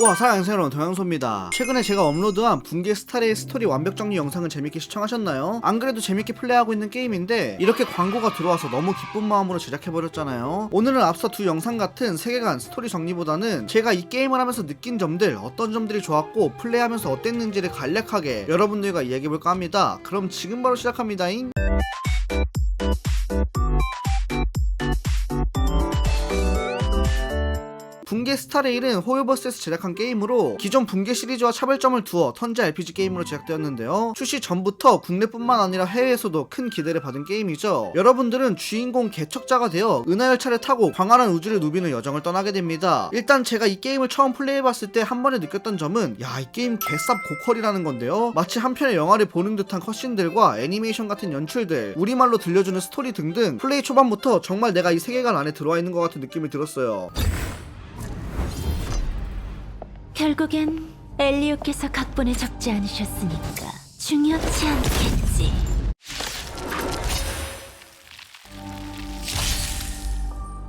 와 사랑하는 여러분 동양소입니다. 최근에 제가 업로드한 붕괴 스타레의 스토리 완벽 정리 영상을 재밌게 시청하셨나요? 안 그래도 재밌게 플레이하고 있는 게임인데 이렇게 광고가 들어와서 너무 기쁜 마음으로 제작해버렸잖아요. 오늘은 앞서 두 영상 같은 세계관 스토리 정리보다는 제가 이 게임을 하면서 느낀 점들 어떤 점들이 좋았고 플레이하면서 어땠는지를 간략하게 여러분들과 이야기해볼까 합니다. 그럼 지금 바로 시작합니다잉 붕괴 스타레일은 호요버스에서 제작한 게임으로 기존 붕괴 시리즈와 차별점을 두어 턴제 RPG 게임으로 제작되었는데요. 출시 전부터 국내뿐만 아니라 해외에서도 큰 기대를 받은 게임이죠. 여러분들은 주인공 개척자가 되어 은하열차를 타고 광활한 우주를 누비는 여정을 떠나게 됩니다. 일단 제가 이 게임을 처음 플레이해봤을 때 한 번에 느꼈던 점은 야 이 게임 개쌉 고퀄이라는 건데요. 마치 한 편의 영화를 보는 듯한 컷신들과 애니메이션 같은 연출들, 우리말로 들려주는 스토리 등등 플레이 초반부터 정말 내가 이 세계관 안에 들어와 있는 것 같은 느낌이 들었어요. 결국엔 엘리오께서 각본에 적지 않으셨으니까 중요치 않겠지.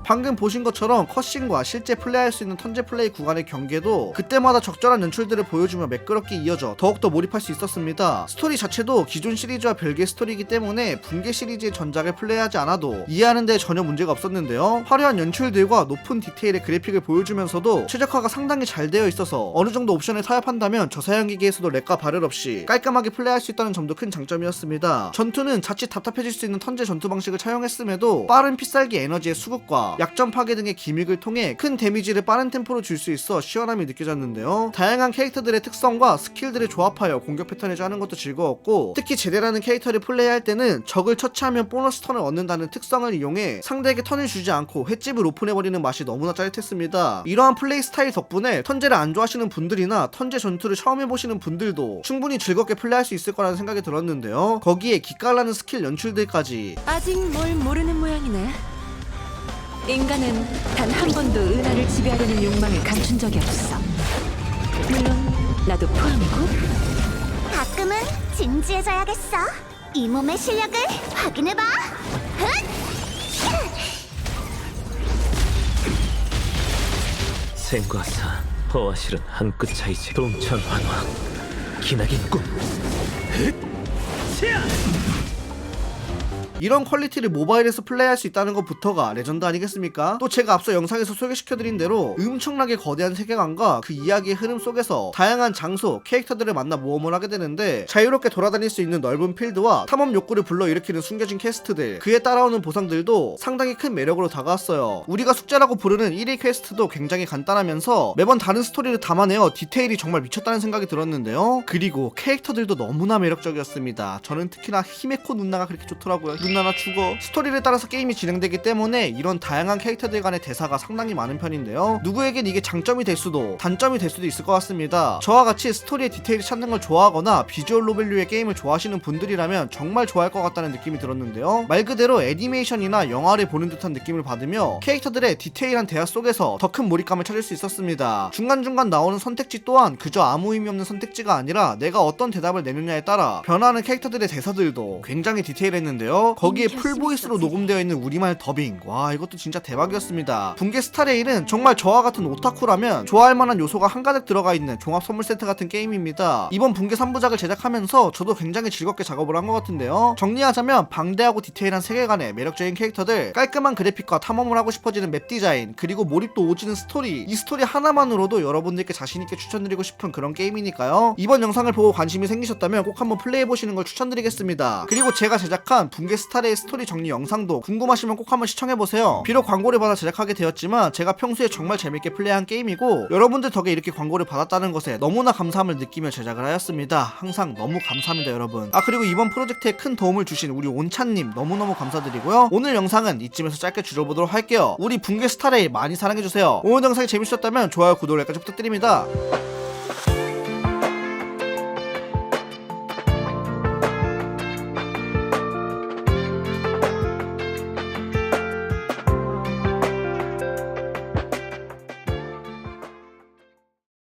방금 보신 것처럼 컷신과 실제 플레이할 수 있는 턴제 플레이 구간의 경계도 그때마다 적절한 연출들을 보여주며 매끄럽게 이어져 더욱더 몰입할 수 있었습니다. 스토리 자체도 기존 시리즈와 별개의 스토리이기 때문에 붕괴 시리즈의 전작을 플레이하지 않아도 이해하는 데 전혀 문제가 없었는데요. 화려한 연출들과 높은 디테일의 그래픽을 보여주면서도 최적화가 상당히 잘 되어 있어서 어느 정도 옵션을 타협한다면 저사양 기기에서도 렉과 발열 없이 깔끔하게 플레이할 수 있다는 점도 큰 장점이었습니다. 전투는 자칫 답답해질 수 있는 턴제 전투 방식을 차용했음에도 빠른 피살기 에너지의 수급과 약점 파괴 등의 기믹을 통해 큰 데미지를 빠른 템포로 줄 수 있어 시원함이 느껴졌는데요. 다양한 캐릭터들의 특성과 스킬들을 조합하여 공격 패턴을 짜는 것도 즐거웠고 특히 제대라는 캐릭터를 플레이할 때는 적을 처치하면 보너스 턴을 얻는다는 특성을 이용해 상대에게 턴을 주지 않고 횟집을 오픈해버리는 맛이 너무나 짜릿했습니다. 이러한 플레이 스타일 덕분에 턴제를 안 좋아하시는 분들이나 턴제 전투를 처음 해보시는 분들도 충분히 즐겁게 플레이할 수 있을 거라는 생각이 들었는데요. 거기에 기깔나는 스킬 연출들까지 아직 뭘 모르는 모양이네. 인간은 단 한 번도 은하를 지배하려는 욕망을 감춘 적이 없어. 물론 나도 포함이고. 가끔은 진지해져야겠어. 이 몸의 실력을 확인해봐. 생과 사, 허와 실은 한 끗 차이지 동천 환화 기나긴 꿈 이런 퀄리티를 모바일에서 플레이할 수 있다는 것부터가 레전드 아니겠습니까? 또 제가 앞서 영상에서 소개시켜드린 대로 엄청나게 거대한 세계관과 그 이야기의 흐름 속에서 다양한 장소, 캐릭터들을 만나 모험을 하게 되는데 자유롭게 돌아다닐 수 있는 넓은 필드와 탐험 욕구를 불러일으키는 숨겨진 퀘스트들 그에 따라오는 보상들도 상당히 큰 매력으로 다가왔어요. 우리가 숙제라고 부르는 1위 퀘스트도 굉장히 간단하면서 매번 다른 스토리를 담아내어 디테일이 정말 미쳤다는 생각이 들었는데요. 그리고 캐릭터들도 너무나 매력적이었습니다. 저는 특히나 히메코 누나가 그렇게 좋더라고요. 누나나 죽어. 스토리를 따라서 게임이 진행되기 때문에 이런 다양한 캐릭터들 간의 대사가 상당히 많은 편인데요. 누구에겐 이게 장점이 될 수도 단점이 될 수도 있을 것 같습니다. 저와 같이 스토리의 디테일을 찾는 걸 좋아하거나 비주얼 노벨류의 게임을 좋아하시는 분들이라면 정말 좋아할 것 같다는 느낌이 들었는데요. 말 그대로 애니메이션이나 영화를 보는 듯한 느낌을 받으며 캐릭터들의 디테일한 대화 속에서 더 큰 몰입감을 찾을 수 있었습니다. 중간중간 나오는 선택지 또한 그저 아무 의미 없는 선택지가 아니라 내가 어떤 대답을 내느냐에 따라 변화하는 캐릭터들의 대사들도 굉장히 디테일했는데요. 거기에 풀보이스로 녹음되어 있는 우리말 더빙. 와, 이것도 진짜 대박이었습니다. 붕괴 스타레일은 정말 저와 같은 오타쿠라면 좋아할 만한 요소가 한가득 들어가 있는 종합 선물 세트 같은 게임입니다. 이번 붕괴 3부작을 제작하면서 저도 굉장히 즐겁게 작업을 한 것 같은데요. 정리하자면 방대하고 디테일한 세계관에 매력적인 캐릭터들, 깔끔한 그래픽과 탐험을 하고 싶어지는 맵 디자인, 그리고 몰입도 오지는 스토리. 이 스토리 하나만으로도 여러분들께 자신있게 추천드리고 싶은 그런 게임이니까요. 이번 영상을 보고 관심이 생기셨다면 꼭 한번 플레이해보시는 걸 추천드리겠습니다. 그리고 제가 제작한 붕괴 스타레의 스토리 정리 영상도 궁금하시면 꼭 한번 시청해보세요. 비록 광고를 받아 제작하게 되었지만 제가 평소에 정말 재밌게 플레이한 게임이고 여러분들 덕에 이렇게 광고를 받았다는 것에 너무나 감사함을 느끼며 제작을 하였습니다. 항상 너무 감사합니다 여러분. 아 그리고 이번 프로젝트에 큰 도움을 주신 우리 온찬님 너무너무 감사드리고요. 오늘 영상은 이쯤에서 짧게 줄여보도록 할게요. 우리 붕괴 스타레이 많이 사랑해주세요. 오늘 영상이 재밌으셨다면 좋아요 구독 여기까지 부탁드립니다.